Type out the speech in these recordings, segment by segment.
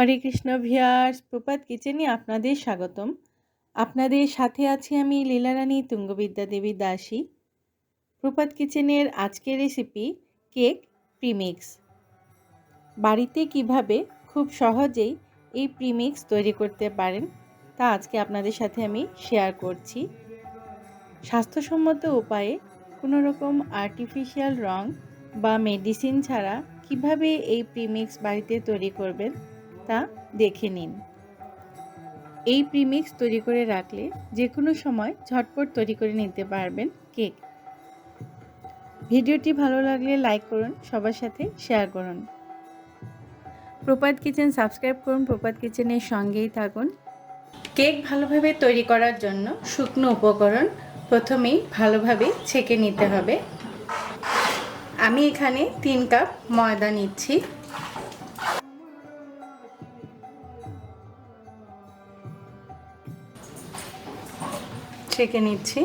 হরে Krishna viewers, প্রপাত কিচেনে আপনাদের স্বাগতম। আপনাদের সাথে আছি আমি লীলারানী তুঙ্গবিদ্যা দেবী দাসী। প্রপাত কিচেনের আজকের রেসিপি কেক প্রিমিক্স বাড়িতে কীভাবে খুব সহজেই এই প্রিমিক্স তৈরি করতে পারেন, তা আজকে আপনাদের সাথে আমি শেয়ার করছি। স্বাস্থ্যসম্মত উপায়ে কোনো রকম আর্টিফিশিয়াল রং বা মেডিসিন ছাড়া কীভাবে এই প্রিমিক্স বাড়িতে তৈরি করবেন তা দেখে নিন। এই প্রিমিক্স তৈরি করে রাখলে যে কোনো সময় ঝটপট তৈরি করে নিতে পারবেন কেক। ভিডিওটি ভালো লাগলে লাইক করুন, সবার সাথে শেয়ার করুন। প্রপাত কিচেন সাবস্ক্রাইব করুন, প্রপাত কিচেনের সঙ্গেই থাকুন। কেক ভালোভাবে তৈরি করার জন্য শুকনো উপকরণ প্রথমেই ভালোভাবে ছেঁকে নিতে হবে। আমি এখানে তিন কাপ ময়দা নিচ্ছি। ছেঁকে নিচ্ছি।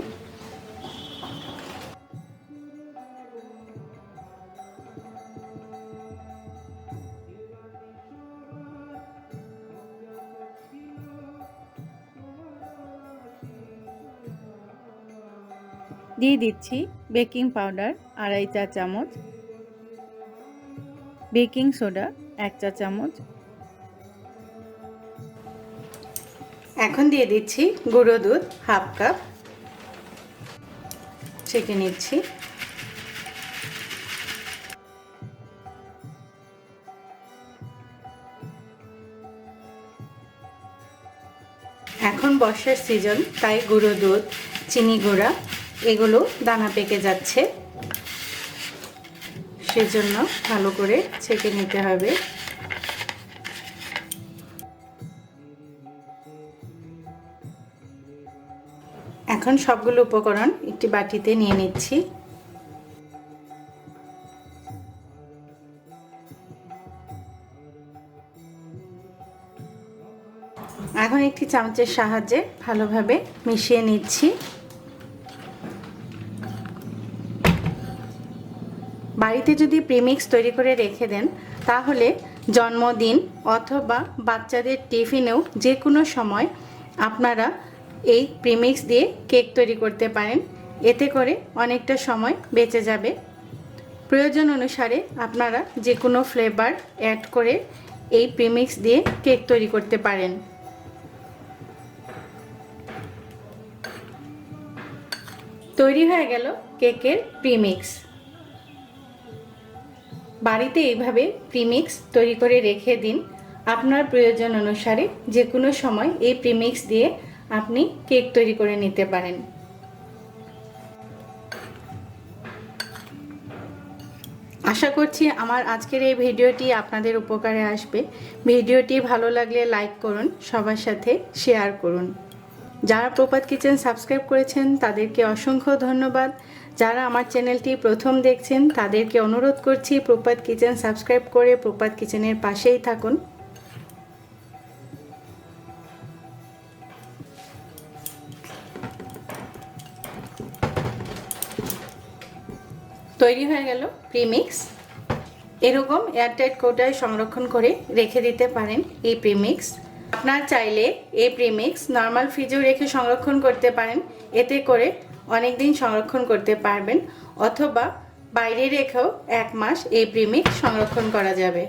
দিয়ে দিচ্ছি বেকিং পাউডার আড়াই চা চামচ। বেকিং সোডা এক চা চামচ। এখন দিয়ে দিচ্ছি গুঁড়ো দুধ, হাফ কাপ। ছেঁকে নিচ্ছি। এখন বর্ষার সিজন, তাই গুঁড়ো দুধ, চিনি গুঁড়া, এগুলো দানা পেকে যাচ্ছে। সেজন্য ভালো করে ছেঁকে নিতে হবে। এখন সবগুলো উপকরণ একটি বাটিতে নিয়ে নিচ্ছি। এখন একটি চামচের সাহায্যে ভালোভাবে মিশিয়ে নিচ্ছি। বাড়িতে যদি প্রিমিক্স তৈরি করে রেখে দেন, তাহলে জন্মদিন অথবা বাচ্চাদের টিফিনেও যে কোনো সময় আপনারা এই প্রিমিক্স দিয়ে কেক তৈরি করতে পারেন। এতে করে অনেকটা সময় বেঁচে যাবে। প্রয়োজন অনুসারে আপনারা যে কোনো ফ্লেভার অ্যাড করে এই প্রিমিক্স দিয়ে কেক তৈরি করতে পারেন। তৈরি হয়ে গেল কেকের প্রিমিক্স বাড়িতে এইভাবে প্রিমিক্স তৈরি করে রেখে দিন। আপনার প্রয়োজন অনুসারে যে কোনো সময় এই প্রিমিক্স দিয়ে আপনি কেক তৈরি করে নিতে পারেন। আশা করছি আমার আজকের এই ভিডিওটি আপনাদের উপকারে আসবে। ভিডিওটি ভালো লাগলে লাইক করুন, সবার সাথে শেয়ার করুন। যারা প্রপাত কিচেন সাবস্ক্রাইব করেছেন, তাদেরকে অসংখ্য ধন্যবাদ। যারা আমার চ্যানেলটি প্রথম দেখছেন, তাদেরকে অনুরোধ করছি প্রপাত কিচেন সাবস্ক্রাইব করে প্রপাত কিচেনের পাশেই থাকুন। তৈরি হয়ে গেল প্রিমিক্স এরকম এয়ারটাইট কোটায় সংরক্ষণ করে রেখে দিতে পারেন এই প্রিমিক্স আপনার চাইলে এই প্রিমিক্স নর্মাল ফ্রিজেও রেখে সংরক্ষণ করতে পারেন। এতে করে অনেক দিন সংরক্ষণ করতে পারবেন। অথবা বাইরে রেখেও এক মাস এই প্রিমিক্স সংরক্ষণ করা যাবে।